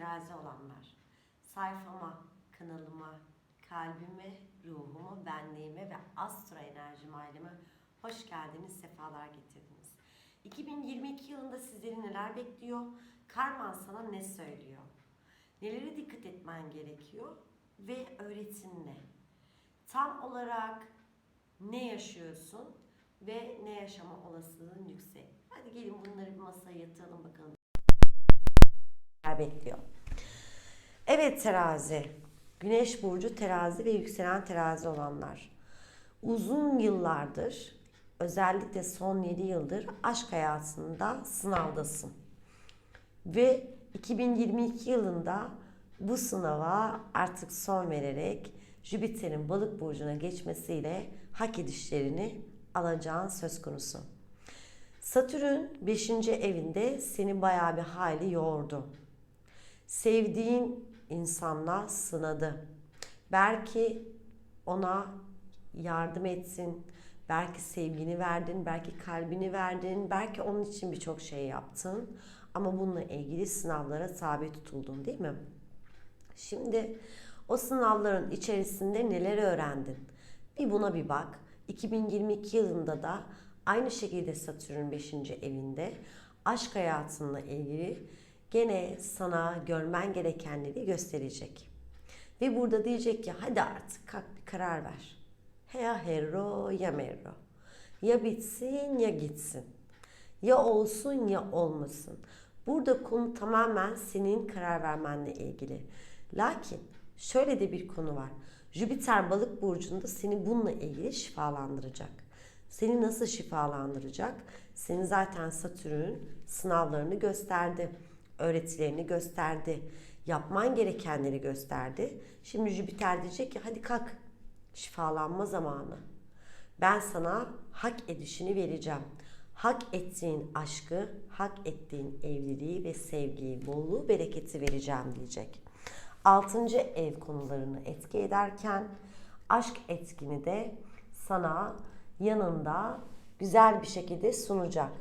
terazi olanlar. Sayfama, kanalıma, kalbime, ruhumu, benliğime ve astro enerjim aileme hoş geldiniz, sefalar getirdiniz. 2022 yılında sizleri neler bekliyor? Karman sana ne söylüyor? Nelere dikkat etmen gerekiyor? Ve öğretin ne? Tam olarak ne yaşıyorsun ve ne yaşama olasılığın yüksek? Hadi gelin bunları bir masaya yatıralım bakalım. Bekliyor? Evet terazi. Güneş burcu terazi ve yükselen terazi olanlar. Uzun yıllardır özellikle son 7 yıldır aşk hayatında sınavdasın. Ve 2022 yılında bu sınava artık son vererek Jüpiter'in balık burcuna geçmesiyle hak edişlerini alacağın söz konusu. Satürn 5. evinde seni bayağı bir hayli yordu. Sevdiğin insanla sınadı. Belki ona yardım etsin, belki sevgini verdin, belki kalbini verdin, belki onun için birçok şey yaptın. Ama bununla ilgili sınavlara tabi tutuldun değil mi? Şimdi o sınavların içerisinde neler öğrendin? Bir buna bir bak. 2022 yılında da aynı şekilde Satürn 5. evinde aşk hayatınla ilgili gene sana görmen gerekenleri gösterecek. Ve burada diyecek ki hadi artık kalk bir karar ver. Ya hero ya merro. Ya bitsin ya gitsin. Ya olsun ya olmasın. Burada konu tamamen senin karar vermenle ilgili. Lakin şöyle de bir konu var. Jüpiter balık burcunda seni bununla ilgili şifalandıracak. Seni nasıl şifalandıracak? Senin zaten Satürn sınavlarını gösterdi. Öğretilerini gösterdi. Yapman gerekenleri gösterdi. Şimdi Jüpiter diyecek ki hadi kalk şifalanma zamanı. Ben sana hak edişini vereceğim. Hak ettiğin aşkı, hak ettiğin evliliği ve sevgiyi, bolluğu, bereketi vereceğim diyecek. Altıncı ev konularını etki ederken aşk etkini de sana yanında güzel bir şekilde sunacak.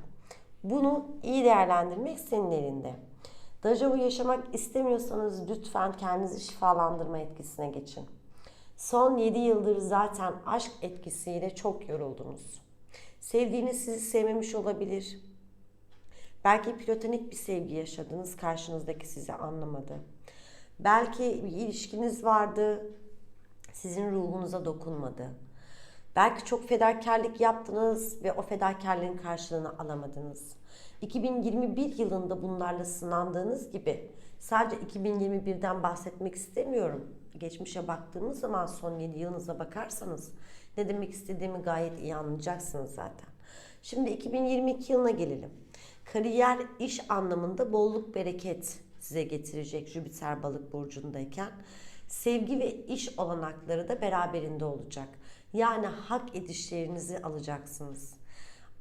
Bunu iyi değerlendirmek senin elinde. Dejavu yaşamak istemiyorsanız lütfen kendinizi şifalandırma etkisine geçin. Son 7 yıldır zaten aşk etkisiyle çok yoruldunuz. Sevdiğiniz sizi sevmemiş olabilir. Belki platonik bir sevgi yaşadınız, karşınızdaki sizi anlamadı. Belki bir ilişkiniz vardı, sizin ruhunuza dokunmadı. Belki çok fedakarlık yaptınız ve o fedakarlığın karşılığını alamadınız. 2021 yılında bunlarla sınandığınız gibi sadece 2021'den bahsetmek istemiyorum. Geçmişe baktığımız zaman son 7 yılınıza bakarsanız ne demek istediğimi gayet iyi anlayacaksınız zaten. Şimdi 2022 yılına gelelim. Kariyer, iş anlamında bolluk, bereket size getirecek Jüpiter balık burcundayken. Sevgi ve iş olanakları da beraberinde olacak. Yani hak edişlerinizi alacaksınız.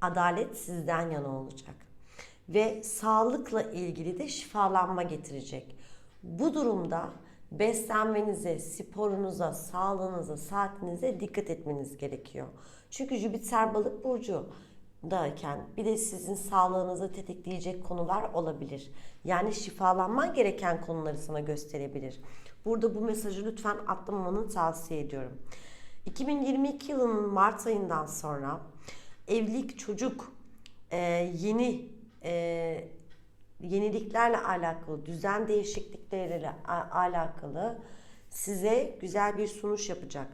Adalet sizden yana olacak. Ve sağlıkla ilgili de şifalanma getirecek. Bu durumda beslenmenize, sporunuza, sağlığınıza, saatinize dikkat etmeniz gerekiyor. Çünkü Jüpiter balık burcu dayken bir de sizin sağlığınızı tetikleyecek konular olabilir. Yani şifalanman gereken konuları sana gösterebilir. Burada bu mesajı lütfen atlamamanı tavsiye ediyorum. 2022 yılının Mart ayından sonra evlilik, çocuk, e, yeni e, yeniliklerle alakalı, düzen değişiklikleriyle alakalı size güzel bir sunuş yapacak.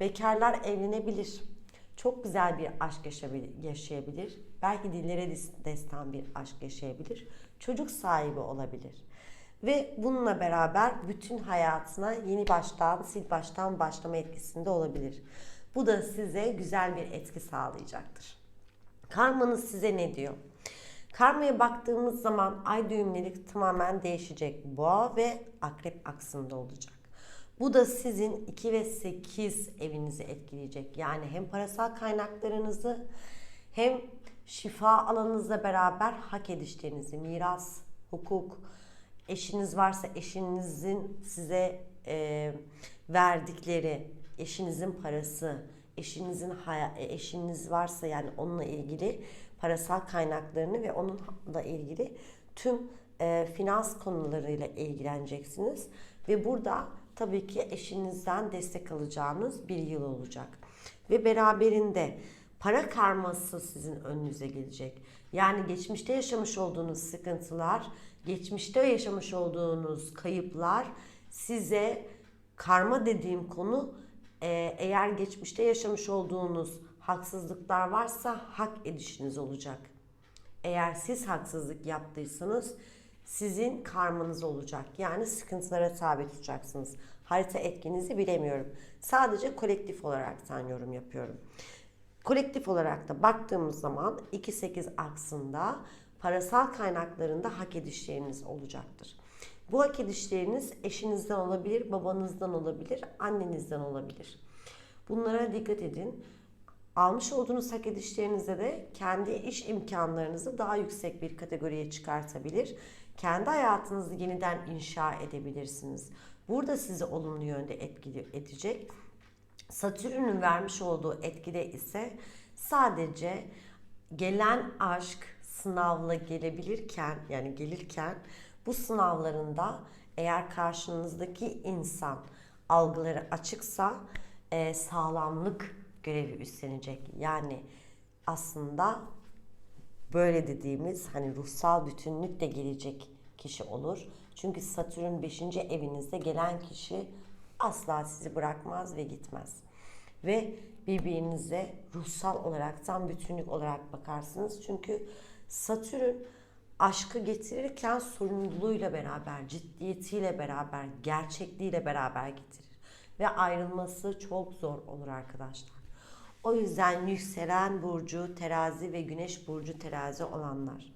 Bekarlar evlenebilir. Çok güzel bir aşk yaşayabilir. Belki dillere destan bir aşk yaşayabilir. Çocuk sahibi olabilir. Ve bununla beraber bütün hayatına yeni baştan, sil baştan başlama etkisinde olabilir. Bu da size güzel bir etki sağlayacaktır. Karmanız size ne diyor? Karmaya baktığımız zaman ay düğümleri tamamen değişecek. Boğa ve akrep aksında olacak. Bu da sizin 2 ve 8 evinizi etkileyecek. Yani hem parasal kaynaklarınızı hem şifa alanınızla beraber hak edişlerinizi, miras, hukuk, eşiniz varsa eşinizin size e, verdikleri, eşinizin parası, eşinizin eşiniz varsa yani onunla ilgili parasal kaynaklarını ve onunla ilgili tüm e, finans konularıyla ilgileneceksiniz. Ve burada tabii ki eşinizden destek alacağınız bir yıl olacak. Ve beraberinde para karması sizin önünüze gelecek. Yani geçmişte yaşamış olduğunuz sıkıntılar, geçmişte yaşamış olduğunuz kayıplar size karma dediğim konu e, eğer geçmişte yaşamış olduğunuz haksızlıklar varsa hak edişiniz olacak. Eğer siz haksızlık yaptıysanız sizin karmanız olacak. Yani sıkıntılara tabi tutacaksınız. Harita etkinizi bilemiyorum. Sadece kolektif olaraktan yorum yapıyorum. Kolektif olarak da baktığımız zaman 2-8 aksında parasal kaynaklarında hak edişleriniz olacaktır. Bu hak edişleriniz eşinizden olabilir, babanızdan olabilir, annenizden olabilir. Bunlara dikkat edin. Almış olduğunuz hak edişlerinizde de kendi iş imkanlarınızı daha yüksek bir kategoriye çıkartabilir. Kendi hayatınızı yeniden inşa edebilirsiniz. Burada sizi olumlu yönde etkili edecek. Satürn'ün vermiş olduğu etkide ise sadece gelen aşk sınavla gelebilirken yani gelirken bu sınavlarında eğer karşınızdaki insan algıları açıksa e, sağlamlık görevi üstlenecek. Yani aslında böyle dediğimiz hani ruhsal bütünlük de gelecek kişi olur. Çünkü Satürn 5. evinizde gelen kişi asla sizi bırakmaz ve gitmez. Ve birbirinize ruhsal olaraktan bütünlük olarak bakarsınız. Çünkü Satürn aşkı getirirken sorumluluğuyla beraber, ciddiyetiyle beraber, gerçekliğiyle beraber getirir. Ve ayrılması çok zor olur arkadaşlar. O yüzden yükselen burcu terazi ve güneş burcu terazi olanlar.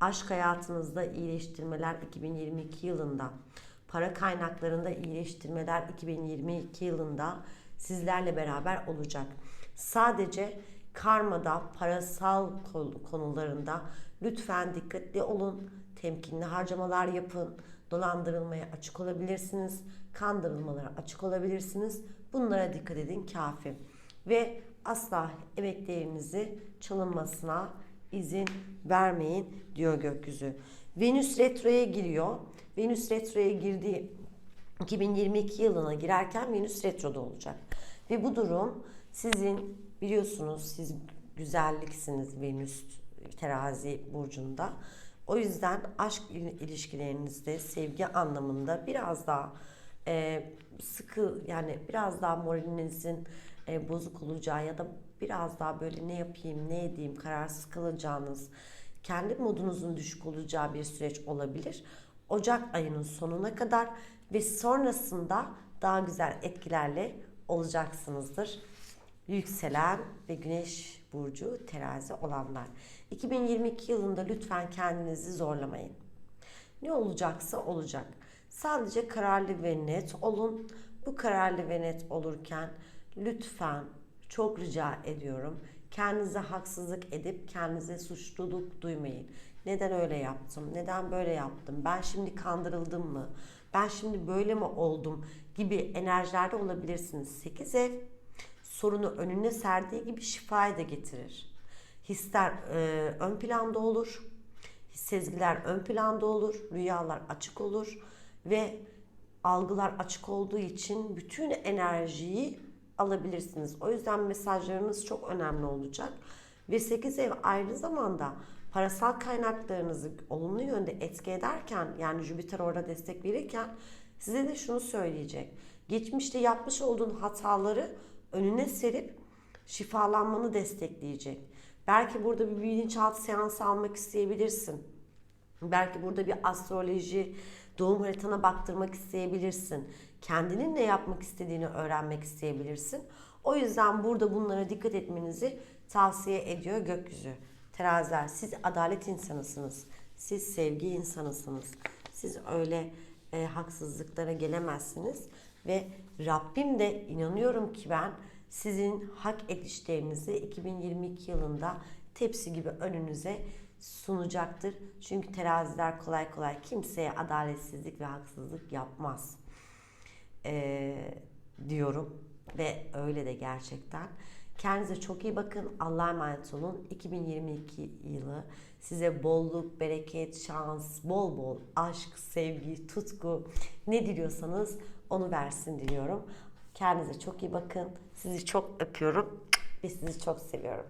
Aşk hayatınızda iyileştirmeler 2022 yılında, para kaynaklarında iyileştirmeler 2022 yılında sizlerle beraber olacak. Sadece karmada, parasal konularında lütfen dikkatli olun. Temkinli harcamalar yapın. Dolandırılmaya açık olabilirsiniz. Kandırılmalara açık olabilirsiniz. Bunlara dikkat edin kafi. Ve asla emeklerinizi çalınmasına izin vermeyin diyor gökyüzü. Venüs retroya giriyor. Venüs retroya girdiği 2022 yılına girerken Venüs retroda olacak. Ve bu durum sizin biliyorsunuz siz güzelliksiniz Venüs terazi burcunda. O yüzden aşk ilişkilerinizde sevgi anlamında biraz daha e, sıkı yani biraz daha moralinizin e, bozuk olacağı ya da biraz daha böyle ne yapayım ne edeyim kararsız kalacağınız kendi modunuzun düşük olacağı bir süreç olabilir. Ocak ayının sonuna kadar ve sonrasında daha güzel etkilerle olacaksınızdır. Yükselen ve güneş burcu terazi olanlar. 2022 yılında lütfen kendinizi zorlamayın. Ne olacaksa olacak. Sadece kararlı ve net olun. Bu kararlı ve net olurken lütfen çok rica ediyorum. Kendinize haksızlık edip kendinize suçluluk duymayın. Neden öyle yaptım? Neden böyle yaptım? Ben şimdi kandırıldım mı? Ben şimdi böyle mi oldum? Gibi enerjilerde olabilirsiniz. 8 ev sorunu önüne serdiği gibi şifayı da getirir. Hisler e, ön planda olur. Sezgiler ön planda olur. Rüyalar açık olur. Ve algılar açık olduğu için bütün enerjiyi alabilirsiniz. O yüzden mesajlarınız çok önemli olacak. Ve 8 ev aynı zamanda parasal kaynaklarınızı olumlu yönde etki ederken yani Jüpiter orada destek verirken size de şunu söyleyecek. Geçmişte yapmış olduğun hataları önüne serip şifalanmanı destekleyecek. Belki burada bir bilinçaltı seansı almak isteyebilirsin. Belki burada bir astroloji, doğum haritana baktırmak isteyebilirsin. Kendinin ne yapmak istediğini öğrenmek isteyebilirsin. O yüzden burada bunlara dikkat etmenizi tavsiye ediyor gökyüzü. Teraziler siz adalet insanısınız. Siz sevgi insanısınız. Siz öyle e, haksızlıklara gelemezsiniz. Ve Rabbim de inanıyorum ki ben sizin hak edişlerinizi 2022 yılında tepsi gibi önünüze sunacaktır. Çünkü teraziler kolay kolay kimseye adaletsizlik ve haksızlık yapmaz. Ee, diyorum. Ve öyle de gerçekten. Kendinize çok iyi bakın. Allah'a emanet olun. 2022 yılı size bolluk, bereket, şans, bol bol aşk, sevgi, tutku ne diliyorsanız onu versin diliyorum. Kendinize çok iyi bakın. Sizi çok öpüyorum ve sizi çok seviyorum.